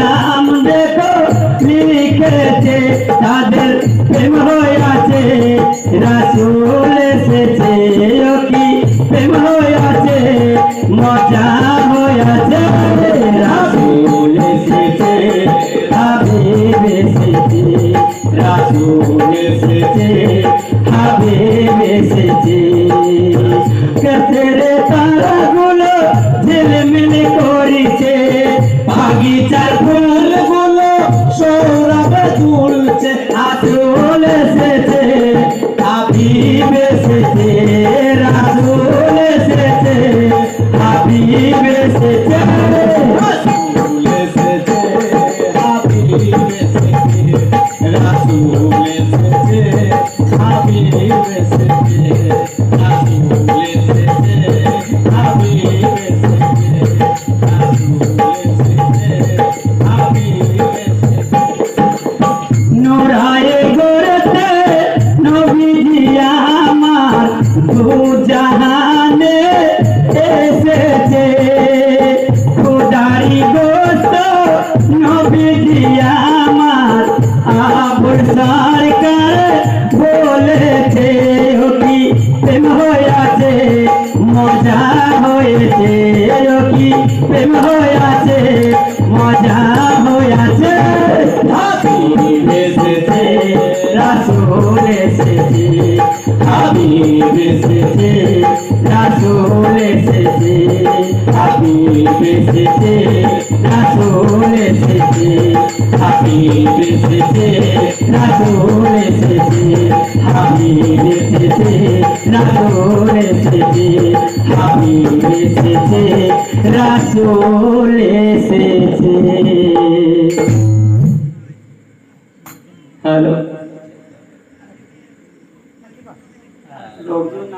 নাম দেখো লিখেছে তাদের রাসুল এসেছে কি প্রেম হয়েছে রাসুল এসেছে হাবিব এসেছে কেসেরে তারাগুলো ঝিলমিল করিছে। বাগিচার ফুলগুলো নবীজি আমার আবুল সরকার বলেছে কি প্রেম হয়েছে মজা হয়েছে কি প্রেম হয়েছে মজা হয়েছে এসেছে, রাসুল এসেছে, হাবিব এসেছে। এসেছে রাসুল এসেছে হাবিব এসেছে রাসুল এসেছে হাবিব এসেছে রাসুল এসেছে হাবিব এসেছে, রাসুল এসেছে। হ্যালো। লোকজন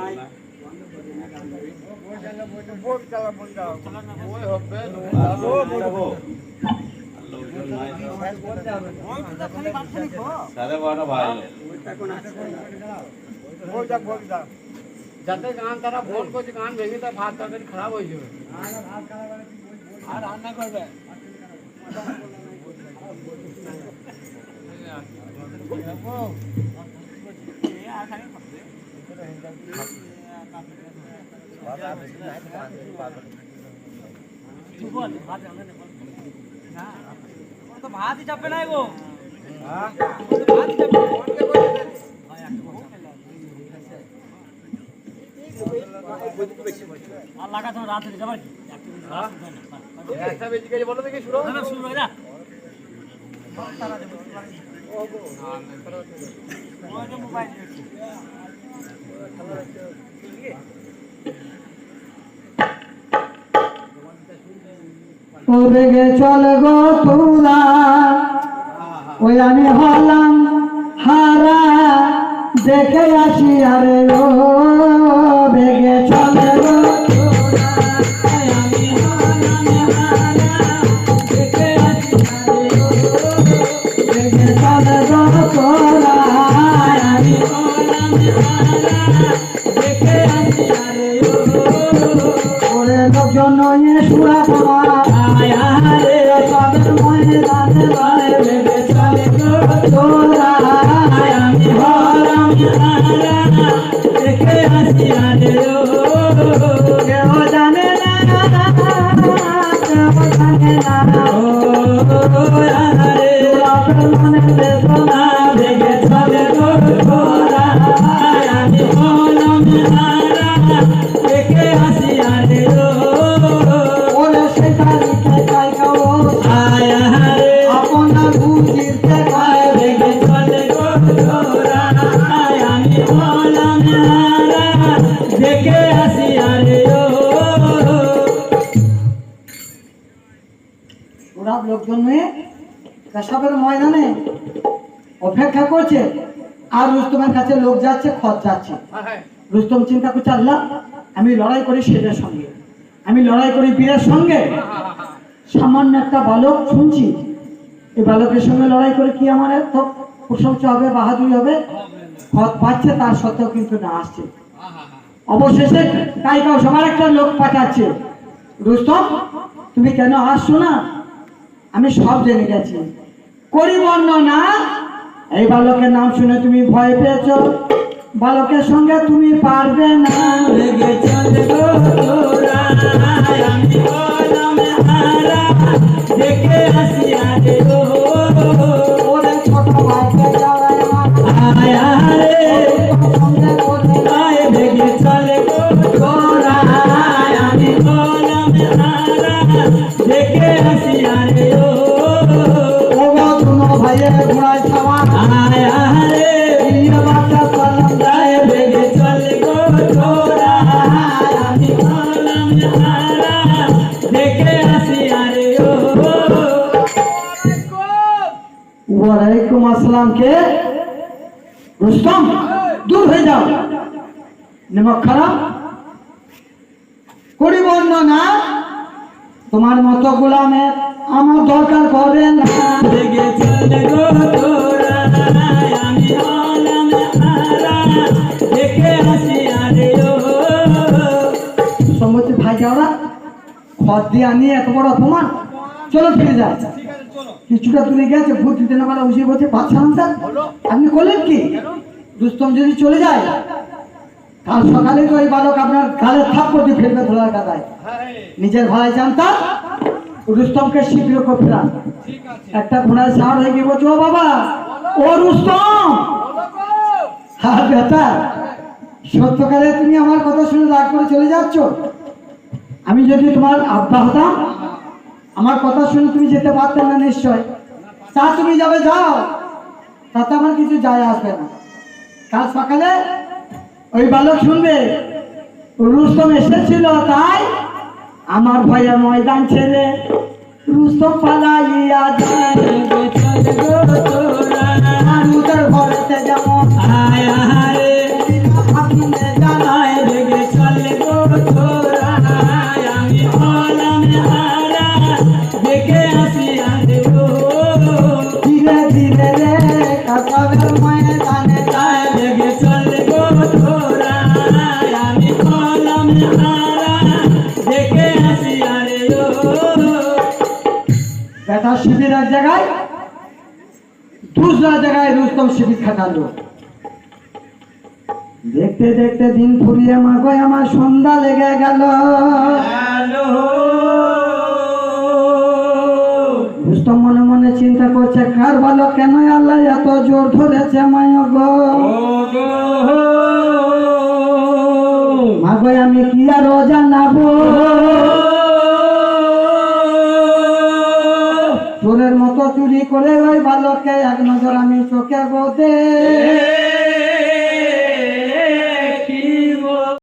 নাই সাড়ে বারোটা ভাই যাতে গান তারা ভোট করছে গান ভেঙে তার ভাত তরকারি খারাপ হয়ে যাবে আর রান্না করবে তো ভাতই চাপবে না গো। ভাতই আর লাগাতো রাত হয়ে যাবার কি একটা বলো দেখি শুরু শুরু হয়ে যা মোবাইল ও বেগে চল গো তোরা ওই আমি হলাম হারা দেখে আসি আরে ও। ময়দানে দেখে আরে ওরা লোকজন নিয়ে পেশাবের ময়দানে অপেক্ষা করছে। আর রুস্তমের কাছে লোক যাচ্ছে, খত যাচ্ছে। রুস্তম চিন্তা করছে, আল্লাহ, আমি লড়াই করি শেরের সঙ্গে। আমি লড়াই করি বীরের সঙ্গে। সামান্য একটা বালক শুনছি। এই বালকের সঙ্গে লড়াই করে কি আমার এত প্রশংসা হবে, বাহাদুরি হবে? খত পাচ্ছে, তার সত্ত্বেও কিন্তু না আসছে। অবশেষে কাইকাও সবার একটা লোক পাঠাচ্ছে। রুস্তম তুমি কেন আসছো না? আমি সব জেনে গেছি। করি বর্ণনা এই বালকের নাম শুনে তুমি ভয় পেয়েছ। বালকের সঙ্গে তুমি পারবে না। দেখে আসি ছোট ভাইকে ওয়ালাইকুম আসসালাম কে রুস্তম, দূর হয়ে যাও। নেমক খারাপ করি বর্ণনা তোমার মতো গোলামের আমার দরকার না। চলে গো আমি সম্মতি ভাই যাওয়া খত দিয়ে আনি এত বড় অপমান। চলো ফিরে যায় কিছুটা তুলে গেছে ভূত দিতে না পারা উঠে বলছে আনসার? আপনি করলেন কি? দুস্তম যদি চলে যায় কাল সকালে তো এই বালক আপনার গালে থাপ্পড় দিয়ে ফেলবে ধরার কাদায়। নিজের ভাই জানতাম রুস্তমকে শীঘ্র ফেরান। একটা ঘোড়ায় সার হয়ে গিয়ে বলছে ও বাবা ও রুস্তম! হ্যাঁ বেটা সত্যকালে তুমি আমার কথা শুনে রাগ করে চলে যাচ্ছ। আমি যদি তোমার আব্বা হতাম আমার কথা শুনে তুমি যেতে পারতে না নিশ্চয়। তা তুমি যাবে, যাও। তাতে আমার কিছু যায় আসবে না। কাল সকালে ওই বালক শুনবে, রুস্তম এসেছিল, তাই আমার ভয়ে ময়দান ছেড়ে রুস্তম পালাইয়া যায়। দুসরা জায়গায় রুস্তম শিবির খাটালো দেখতে দেখতে দিন ফুরিয়ে মাগো আমার সন্ধ্যা লেগে গেল। রুস্তম মনে মনে চিন্তা করছে কার ভালো কেন আল্লাহ এত জোর ধরেছে মায় গো?